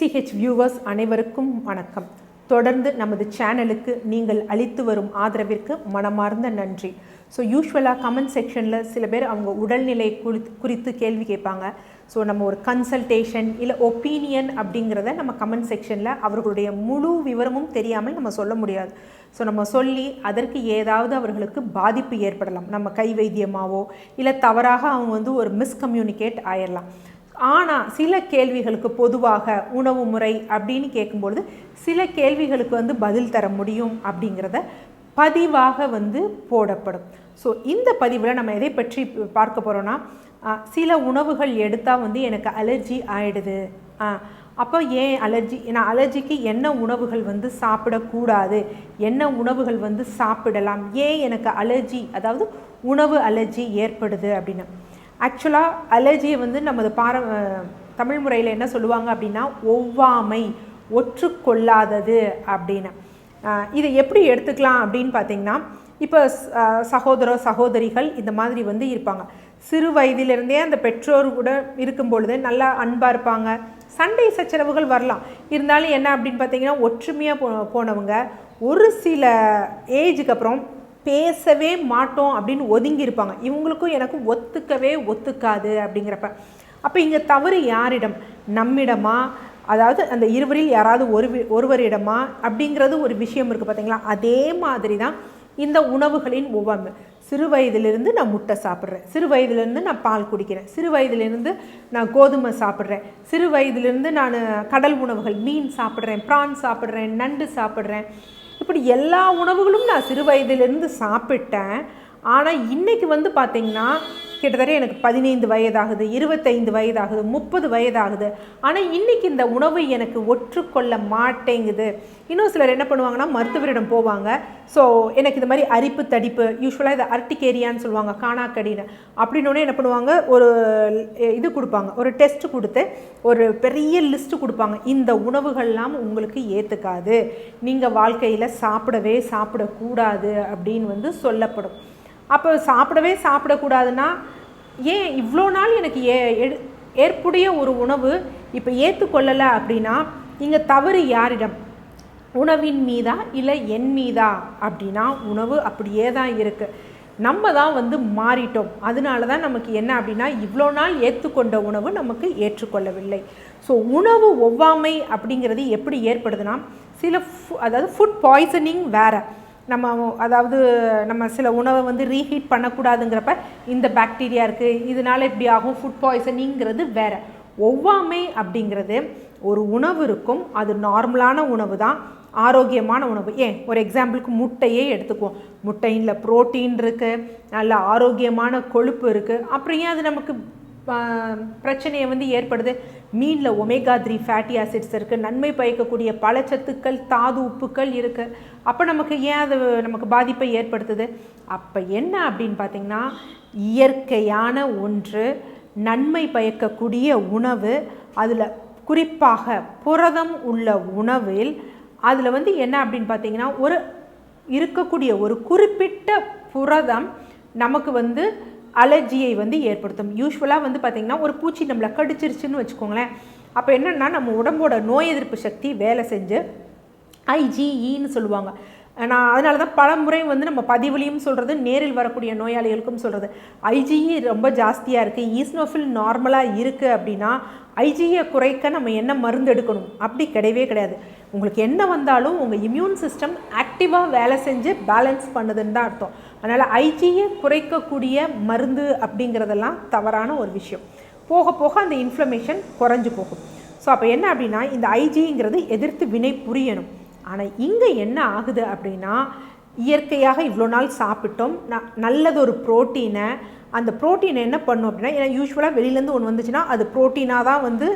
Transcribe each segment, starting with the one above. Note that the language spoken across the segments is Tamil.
டிசிஹெச் வியூவர்ஸ் அனைவருக்கும் வணக்கம். தொடர்ந்து நமது சேனலுக்கு நீங்கள் அளித்து வரும் ஆதரவிற்கு மனமார்ந்த நன்றி. ஸோ யூஸ்வலாக கமெண்ட் செக்ஷனில் சில பேர் அவங்க உடல்நிலை குறித்து குறித்து கேள்வி கேட்பாங்க. ஸோ நம்ம ஒரு கன்சல்டேஷன் இல்லை ஒப்பீனியன் அப்படிங்கிறத நம்ம கமெண்ட் செக்ஷனில் அவர்களுடைய முழு விவரமும் தெரியாமல் நம்ம சொல்ல முடியாது. ஸோ நம்ம சொல்லி அதற்கு ஏதாவது அவர்களுக்கு பாதிப்பு ஏற்படலாம். நம்ம கை வைத்தியமாவோ இல்லை தவறாக அவங்க வந்து ஒரு மிஸ்கம்யூனிகேட் ஆயிடலாம் ஆனால் சில கேள்விகளுக்கு பொதுவாக உணவு முறை அப்படின்னு கேட்கும்பொழுது சில கேள்விகளுக்கு வந்து பதில் தர முடியும் அப்படிங்கிறத பதிவாக வந்து போடப்படும். ஸோ இந்த பதிவில் நம்ம எதை பற்றி பார்க்க போகிறோன்னா சில உணவுகள் எடுத்தால் வந்து எனக்கு அலர்ஜி ஆகிடுது அப்போ ஏன் அலர்ஜி? நான் அலர்ஜிக்கு என்ன உணவுகள் வந்து சாப்பிடக்கூடாது? என்ன உணவுகள் வந்து சாப்பிடலாம்? ஏன் எனக்கு அலர்ஜி? அதாவது உணவு அலர்ஜி ஏற்படுது அப்படின்னு. ஆக்சுவலாக அலர்ஜியை வந்து நமது பார தமிழ் முறையில் என்ன சொல்லுவாங்க அப்படின்னா ஒவ்வாமை ஒற்றுக்கொள்ளாதது அப்படின்னு. இதை எப்படி எடுத்துக்கலாம் அப்படின்னு பார்த்தீங்கன்னா இப்போ சகோதர சகோதரிகள் இந்த மாதிரி வந்து இருப்பாங்க. சிறு வயதிலிருந்தே அந்த பெற்றோர் கூட இருக்கும் பொழுது நல்லா அன்பாக இருப்பாங்க. சண்டை சச்சரவுகள் வரலாம். இருந்தாலும் என்ன அப்படின்னு பார்த்தீங்கன்னா ஒற்றுமையாக போ போனவங்க ஒரு சில ஏஜுக்கு அப்புறம் பேசவே மாட்டோம் அப்படின்னு ஒதுங்கி இருப்பாங்க இவங்களுக்கும் எனக்கும் ஒத்துக்கவே ஒத்துக்காது அப்படிங்கிறப்ப. அப்போ இங்கே தவறு யாரிடம்? நம்மிடமா? அதாவது அந்த இருவரில் யாராவது ஒரு ஒருவரிடமா? அப்படிங்கிறது ஒரு விஷயம் இருக்குது பார்த்தீங்களா அதே மாதிரி தான் இந்த உணவுகளின் ஒவ்வொன்று சிறு வயதிலிருந்து நான் முட்டை சாப்பிட்றேன். சிறு வயதிலிருந்து நான் பால் குடிக்கிறேன். சிறு வயதிலிருந்து நான் கோதுமை சாப்பிட்றேன். சிறு வயதிலிருந்து நான் கடல் உணவுகள் மீன் சாப்பிட்றேன் ப்ரான் சாப்பிட்றேன் நண்டு சாப்பிட்றேன். இப்படி எல்லா உணவுகளும் நான் சிறு வயதிலிருந்து சாப்பிட்டேன். ஆனால் இன்றைக்கி வந்து பார்த்திங்கன்னா கிட்டத்தட்ட எனக்கு பதினைந்து வயதாகுது இருபத்தைந்து வயதாகுது முப்பது வயதாகுது. ஆனால் இன்றைக்கி இந்த உணவு எனக்கு ஒற்றுக்கொள்ள மாட்டேங்குது. இன்னும் சிலர் என்ன பண்ணுவாங்கன்னா மருத்துவரிடம் போவாங்க. ஸோ எனக்கு இந்த மாதிரி அரிப்பு தடிப்பு யூஸ்வலாக இதை அர்டிகேரியான்னு சொல்லுவாங்க காணாக்கடின்னு. அப்படின்னோடனே என்ன பண்ணுவாங்க ஒரு இது கொடுப்பாங்க ஒரு டெஸ்ட் கொடுத்து ஒரு பெரிய லிஸ்ட்டு கொடுப்பாங்க. இந்த உணவுகள்லாம் உங்களுக்கு ஏற்றுக்காது நீங்கள் வாழ்க்கையில் சாப்பிடவே சாப்பிடக்கூடாது அப்படின்னு வந்து சொல்லப்படும். அப்போ சாப்பிடவே சாப்பிடக்கூடாதுன்னா ஏன் இவ்வளோ நாள் எனக்கு ஏ எடு ஏற்புடைய ஒரு உணவு இப்போ ஏற்றுக்கொள்ளலை அப்படின்னா இங்கே தவறு யாரிடம்? உணவின் மீதா இல்லை என் மீதா? அப்படின்னா உணவு அப்படியே தான் இருக்குது நம்ம தான் வந்து மாறிட்டோம். அதனால தான் நமக்கு என்ன அப்படின்னா இவ்வளோ நாள் ஏற்றுக்கொண்ட உணவு நமக்கு ஏற்றுக்கொள்ளவில்லை. ஸோ உணவு ஒவ்வாமை அப்படிங்கிறது எப்படி ஏற்படுதுன்னா சில அதாவது ஃபுட் பாய்சனிங் வேறு. நம்ம அதாவது நம்ம சில உணவை வந்து ரீஹீட் பண்ணக்கூடாதுங்கிறப்ப இந்த பாக்டீரியா இருக்குது இதனால் இப்படி ஆகும் ஃபுட் பாய்சனிங்கிறது வேறு. ஒவ்வாமை அப்படிங்கிறது ஒரு உணவு இருக்கும் அது நார்மலான உணவு தான் ஆரோக்கியமான உணவு. ஏன்? ஒரு எக்ஸாம்பிளுக்கு முட்டையே எடுத்துக்குவோம். முட்டையில் ப்ரோட்டீன் இருக்குது நல்ல ஆரோக்கியமான கொழுப்பு இருக்குது அப்புறம் ஏன் அது நமக்கு பிரச்சனையை வந்து ஏற்படுது? மீனில் ஒமேகா த்ரீ ஃபேட்டி ஆசிட்ஸ் இருக்குது நன்மை பயக்கக்கூடிய பல சத்துக்கள் தாது உப்புக்கள் இருக்குது அப்போ நமக்கு ஏன் அது நமக்கு பாதிப்பை ஏற்படுத்துது? அப்போ என்ன அப்படின்னு பார்த்திங்கன்னா இயற்கையான ஒன்று நன்மை பயக்கக்கூடிய உணவு அதில் குறிப்பாக புரதம் உள்ள உணவில் அதில் வந்து என்ன அப்படின்னு பார்த்தீங்கன்னா ஒரு இருக்கக்கூடிய ஒரு குறிப்பிட்ட புரதம் நமக்கு வந்து அலர்ஜியை வந்து ஏற்படுத்தும். யூஸ்வலாக வந்து பார்த்திங்கன்னா ஒரு பூச்சி நம்மளை கடிச்சிருச்சுன்னு வச்சுக்கோங்களேன். அப்போ என்னென்னா நம்ம உடம்போட நோய் எதிர்ப்பு சக்தி வேலை செஞ்சு ஐஜிஇன்னு சொல்லுவாங்க. நான் அதனால தான் பல முறை வந்து நம்ம பதிவுலையும் சொல்கிறது நேரில் வரக்கூடிய நோயாளிகளுக்கும் சொல்கிறது ஐஜிஇ ரொம்ப ஜாஸ்தியாக இருக்குது ஈஸ்னோஃபில் நார்மலாக இருக்குது அப்படின்னா ஐஜியை குறைக்க நம்ம என்ன மருந்து எடுக்கணும்? அப்படி கிடையவே கிடையாது. உங்களுக்கு என்ன வந்தாலும் உங்கள் இம்யூன் சிஸ்டம் ஆக்டிவாக வேலை செஞ்சு பேலன்ஸ் பண்ணுதுன்னு தான் அர்த்தம். அதனால் ஐஜியை குறைக்கக்கூடிய மருந்து அப்படிங்கிறதெல்லாம் தவறான ஒரு விஷயம். போக போக அந்த இன்ஃப்ளமேஷன் குறைஞ்சு போகும். ஸோ அப்போ என்ன அப்படின்னா இந்த ஐஜிங்கிறது எதிர்த்து வினை புரியணும். ஆனால் இங்கே என்ன ஆகுது அப்படின்னா இயற்கையாக இவ்வளோ நாள் சாப்பிட்டோம் ந நல்லதொரு ப்ரோட்டீனை அந்த ப்ரோட்டீனை என்ன பண்ணும் அப்படின்னா ஏன்னா யூஸ்வலாக வெளியிலேருந்து ஒன்று வந்துச்சுன்னா அது ப்ரோட்டீனாக தான் வந்து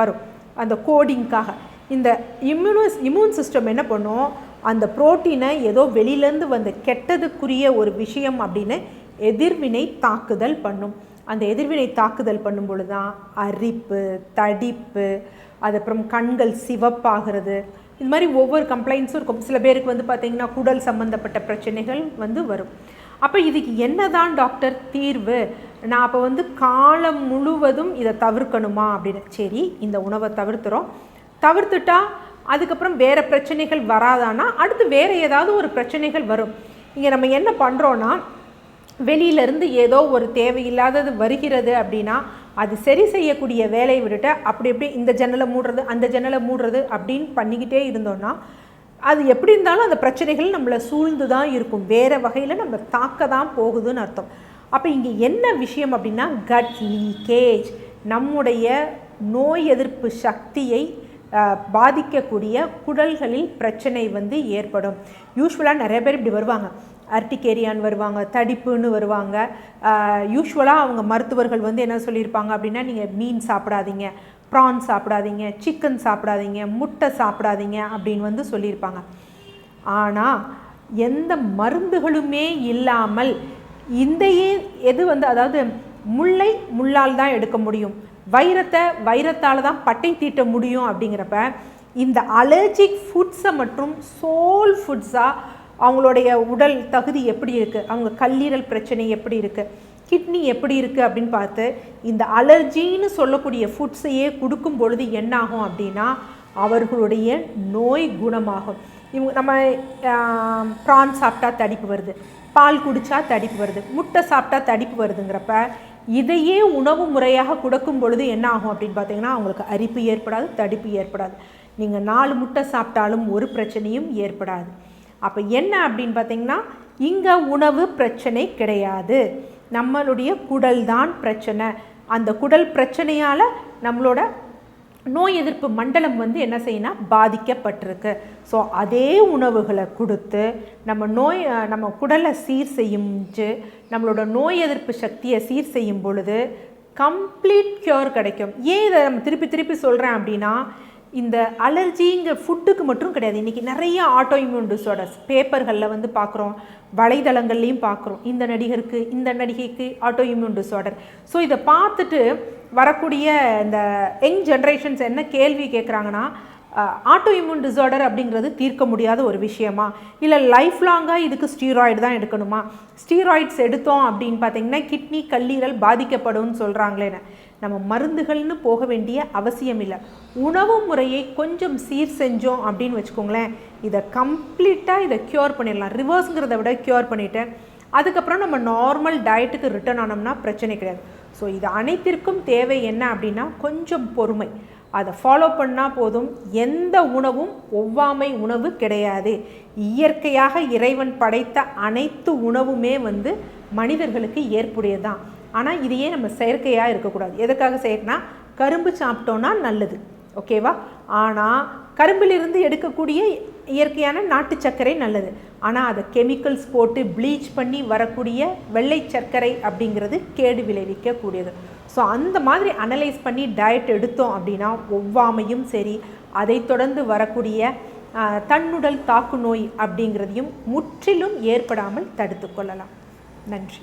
வரும். அந்த கோடிங்க்காக இந்த இம்யூனஸ் இம்யூன் சிஸ்டம் என்ன பண்ணும் அந்த புரோட்டீனை ஏதோ வெளியிலேருந்து வந்த கெட்டதுக்குரிய ஒரு விஷயம் அப்படின்னு எதிர்வினை தாக்குதல் பண்ணும். அந்த எதிர்வினை தாக்குதல் பண்ணும் பொழுது தான் அரிப்பு தடிப்பு அதுக்கப்புறம் கண்கள் சிவப்பாகிறது இது மாதிரி ஒவ்வொரு கம்ப்ளைண்ட்ஸும் இருக்கும். சில பேருக்கு வந்து பார்த்திங்கன்னா குடல் சம்மந்தப்பட்ட பிரச்சனைகள் வந்து வரும். அப்போ இதுக்கு என்ன தான் டாக்டர் தீர்வு? நான் அப்போ வந்து காலம் முழுவதும் இதை தவிர்க்கணுமா அப்படின்னு. சரி இந்த உணவை தவிர்த்துறோம். தவிர்த்துட்டா அதுக்கப்புறம் வேறு பிரச்சனைகள் வராதானா? அடுத்து வேறு ஏதாவது ஒரு பிரச்சனைகள் வரும். இங்கே நம்ம என்ன பண்ணுறோன்னா வெளியிலேருந்து ஏதோ ஒரு தேவையில்லாதது வருகிறது அப்படின்னா அது சரி செய்யக்கூடிய வேலையை விட்டுட்டு அப்படி எப்படி இந்த ஜன்னலை மூடுறது அந்த ஜன்னலை மூடுறது அப்படின்னு பண்ணிக்கிட்டே இருந்தோன்னா அது எப்படி இருந்தாலும் அந்த பிரச்சனைகள் நம்மளை சூழ்ந்து தான் இருக்கும். வேறு வகையில் நம்ம தாக்க தான் போகுதுன்னு அர்த்தம். அப்போ இங்கே என்ன விஷயம் அப்படின்னா கட் லீக்கேஜ் நம்முடைய நோய் எதிர்ப்பு சக்தியை பாதிக்கக்கூடிய குடல்களில் பிரச்சனை வந்து ஏற்படும். யூஸ்வலாக நிறைய பேர் இப்படி வருவாங்க. அர்டிகேரியான் வருவாங்க தடிப்புன்னு வருவாங்க. யூஸ்வலாக அவங்க மருத்துவர்கள் வந்து என்ன சொல்லியிருப்பாங்க அப்படின்னா நீங்கள் மீன் சாப்பிடாதீங்க ப்ரான் சாப்பிடாதீங்க சிக்கன் சாப்பிடாதீங்க முட்டை சாப்பிடாதீங்க அப்படின்னு வந்து சொல்லியிருப்பாங்க. ஆனால் எந்த மருந்துகளுமே இல்லாமல் இந்தையே எது வந்து அதாவது முல்லை முள்ளால் தான் எடுக்க முடியும். வைரத்தை வைரத்தால் தான் பட்டை தீட்ட முடியும் அப்படிங்கிறப்ப இந்த அலர்ஜிக் ஃபுட்ஸை மற்றும் சோல் ஃபுட்ஸாக அவங்களுடைய உடல் தகுதி எப்படி இருக்குது அவங்க கல்லீரல் பிரச்சனை எப்படி இருக்குது கிட்னி எப்படி இருக்குது அப்படின்னு பார்த்து இந்த அலர்ஜின்னு சொல்லக்கூடிய ஃபுட்ஸையே கொடுக்கும் பொழுது என்னாகும் அப்படின்னா அவர்களுடைய நோய் குணமாகும். இவங்க நம்ம ப்ரான் சாப்பிட்டா தடிப்பு வருது. பால் குடித்தா தடிப்பு வருது. முட்டை சாப்பிட்டா தடிப்பு வருதுங்கிறப்ப இதையே உணவு முறையாக கொடுக்கும் பொழுது என்ன ஆகும் அப்படின்னு பார்த்தீங்கன்னா அவங்களுக்கு அரிப்பு ஏற்படாது தடிப்பு ஏற்படாது. நீங்கள் நாலு முட்டை சாப்பிட்டாலும் ஒரு பிரச்சனையும் ஏற்படாது. அப்போ என்ன அப்படின்னு பார்த்தீங்கன்னா இங்கே உணவு பிரச்சனை கிடையாது. நம்மளுடைய குடல் தான் பிரச்சனை. அந்த குடல் பிரச்சனையால் நம்மளோட நோய் எதிர்ப்பு மண்டலம் வந்து என்ன செய்யணும் பாதிக்கப்பட்டிருக்கு. ஸோ அதே உணவுகளை கொடுத்து நம்ம நோய் நம்ம குடலை சீர் செய்யும்ச்சு நம்மளோட நோய் எதிர்ப்பு சக்தியை சீர் செய்யும் பொழுது கம்ப்ளீட் க்யூர் கிடைக்கும். ஏன் இதை நம்ம திருப்பி திருப்பி சொல்கிறேன் அப்படின்னா இந்த அலர்ஜிங்க ஃபுட்டுக்கு மட்டும் கிடையாது. இன்றைக்கி நிறைய ஆட்டோ இம்யூன் டிஸார்டர்ஸ் பேப்பர்களில் வந்து பார்க்குறோம் வலைதளங்கள்லையும் பார்க்குறோம். இந்த நடிகருக்கு இந்த நடிகைக்கு ஆட்டோ இம்யூன் டிஸார்டர் ஸோ இதை பார்த்துட்டு வரக்கூடிய இந்த யங் ஜென்ரேஷன்ஸ் என்ன கேள்வி கேட்குறாங்கன்னா ஆட்டோ இம்யூன் டிஸார்டர் அப்படிங்கிறது தீர்க்க முடியாத ஒரு விஷயமா? இல்லை லைஃப் லாங்காக இதுக்கு ஸ்டீராய்டு தான் எடுக்கணுமா? ஸ்டீராய்ட்ஸ் எடுத்தோம் அப்படின்னு பார்த்தீங்கன்னா கிட்னி கல்லீரல் பாதிக்கப்படும்னு சொல்கிறாங்களேன்னு நம்ம மருந்துகள்னு போக வேண்டிய அவசியம் இல்லை. உணவு முறையை கொஞ்சம் சீர் செஞ்சோம் அப்படின்னு வச்சுக்கோங்களேன். இதை கம்ப்ளீட்டாக இதை க்யூர் பண்ணிடலாம். ரிவர்ஸுங்கிறத விட க்யூர் பண்ணிவிட்டு அதுக்கப்புறம் நம்ம நார்மல் டயட்டுக்கு ரிட்டர்ன் ஆனோம்னா பிரச்சனை கிடையாது. ஸோ இது அனைத்திற்கும் தேவை என்ன அப்படின்னா கொஞ்சம் பொறுமை. அதை ஃபாலோ பண்ணால் போதும். எந்த உணவும் ஒவ்வாமை உணவு கிடையாது. இயற்கையாக இறைவன் படைத்த அனைத்து உணவுமே வந்து மனிதர்களுக்கு ஏற்புடையதான் ஆனால் இதையே நம்ம செயற்கையாக இருக்கக்கூடாது. எதுக்காக செய்யணும்னா கரும்பு சாப்பிட்டோன்னா நல்லது. ஓகேவா ஆனால் கரும்பிலிருந்து எடுக்கக்கூடிய இயற்கையான நாட்டு சர்க்கரை நல்லது. ஆனால் அதை கெமிக்கல்ஸ் போட்டு ப்ளீச் பண்ணி வரக்கூடிய வெள்ளை சர்க்கரை அப்படிங்கிறது கேடு விளைவிக்கக்கூடியது. ஸோ அந்த மாதிரி அனலைஸ் பண்ணி டயட் எடுத்தோம் அப்படின்னா ஒவ்வாமையும் சரி அதை தொடர்ந்து வரக்கூடிய தன்னுடல் தாக்கு நோய் அப்படிங்கிறதையும் முற்றிலும் ஏற்படாமல் தடுத்து கொள்ளலாம். நன்றி.